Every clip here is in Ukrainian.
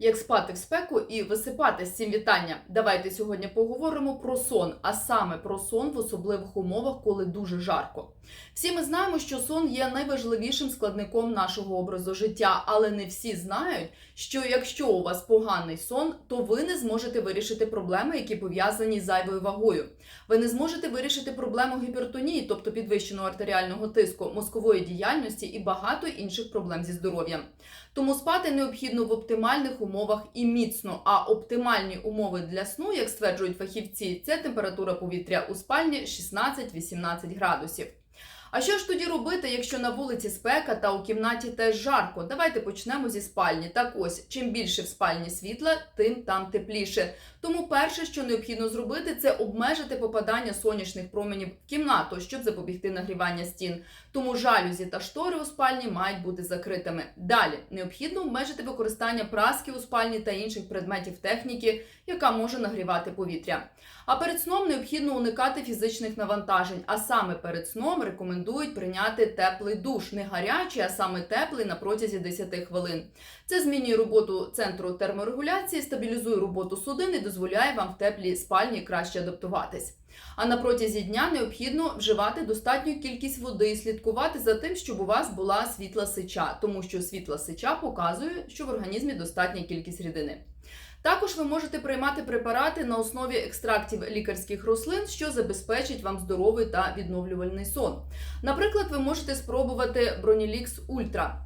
Як спати в спеку і висипати цим вітання. Давайте сьогодні поговоримо про сон, а саме про сон в особливих умовах, коли дуже жарко. Всі ми знаємо, що сон є найважливішим складником нашого образу життя, але не всі знають, що якщо у вас поганий сон, то ви не зможете вирішити проблеми, які пов'язані з зайвою вагою. Ви не зможете вирішити проблему гіпертонії, тобто підвищеного артеріального тиску, мозкової діяльності і багато інших проблем зі здоров'ям. Тому спати необхідно в оптимальних умовах і міцно. А оптимальні умови для сну, як стверджують фахівці, це температура повітря у спальні 16-18 градусів. А що ж тоді робити, якщо на вулиці спека та у кімнаті теж жарко? Давайте почнемо зі спальні. Так ось, чим більше в спальні світла, тим там тепліше. Тому перше, що необхідно зробити, це обмежити попадання сонячних променів в кімнату, щоб запобігти нагрівання стін. Тому жалюзі та штори у спальні мають бути закритими. Далі необхідно обмежити використання праски у спальні та інших предметів техніки, яка може нагрівати повітря. А перед сном необхідно уникати фізичних навантажень. А саме перед сном рекомендують прийняти теплий душ, не гарячий, а саме теплий на протязі 10 хвилин. Це змінює роботу центру терморегуляції, стабілізує роботу судин і дозволяє вам в теплій спальні краще адаптуватись. А на протязі дня необхідно вживати достатню кількість води і слідкувати за тим, щоб у вас була світла сича, тому що світла сича показує, що в організмі достатня кількість рідини. Також ви можете приймати препарати на основі екстрактів лікарських рослин, що забезпечить вам здоровий та відновлювальний сон. Наприклад, ви можете спробувати Бронілікс Ультра.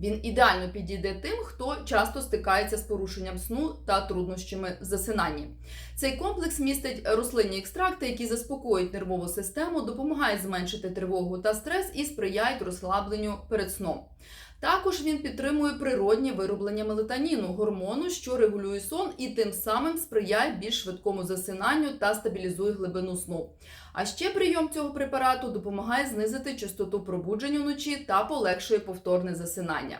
Він ідеально підійде тим, хто часто стикається з порушенням сну та труднощами в засинанні. Цей комплекс містить рослинні екстракти, які заспокоюють нервову систему, допомагають зменшити тривогу та стрес і сприяють розслабленню перед сном. Також він підтримує природнє вироблення мелатоніну, гормону, що регулює сон і тим самим сприяє більш швидкому засинанню та стабілізує глибину сну. А ще прийом цього препарату допомагає знизити частоту пробуджень уночі та полегшує повторне засинання.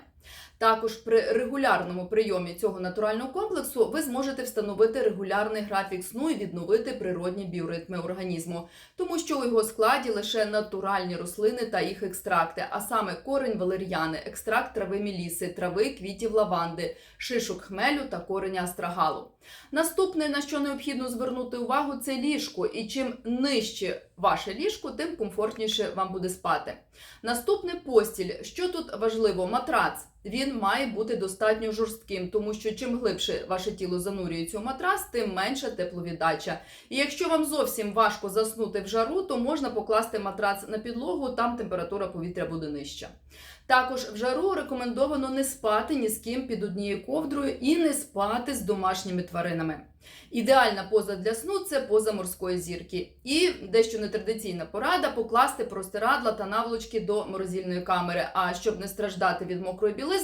Також при регулярному прийомі цього натурального комплексу ви зможете встановити регулярний графік сну і відновити природні біоритми організму, тому що у його складі лише натуральні рослини та їх екстракти, а саме корень валер'яни, екстракт трави міліси, трави квітів лаванди, шишок хмелю та кореня астрагалу. Наступне, на що необхідно звернути увагу, це ліжко. І чим нижче ваше ліжко, тим комфортніше вам буде спати. Наступне постіль. Що тут важливо? Матрац. Він має бути достатньо жорстким, тому що чим глибше ваше тіло занурюється у матрас, тим менша тепловіддача. І якщо вам зовсім важко заснути в жару, то можна покласти матрац на підлогу, там температура повітря буде нижча. Також в жару рекомендовано не спати ні з ким під однією ковдрою і не спати з домашніми тваринами. Ідеальна поза для сну це поза морської зірки. І дещо нетрадиційна порада покласти простирадла та наволочки до морозильної камери. А щоб не страждати від мокрої білизни,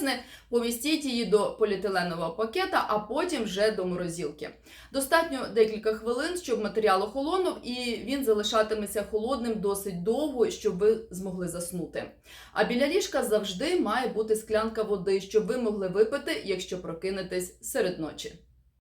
помістіть її до поліетиленового пакета, а потім вже до морозілки. Достатньо декілька хвилин, щоб матеріал охолонув, і він залишатиметься холодним досить довго, щоб ви змогли заснути. А біля ліжка завжди має бути склянка води, щоб ви могли випити, якщо прокинетесь серед ночі.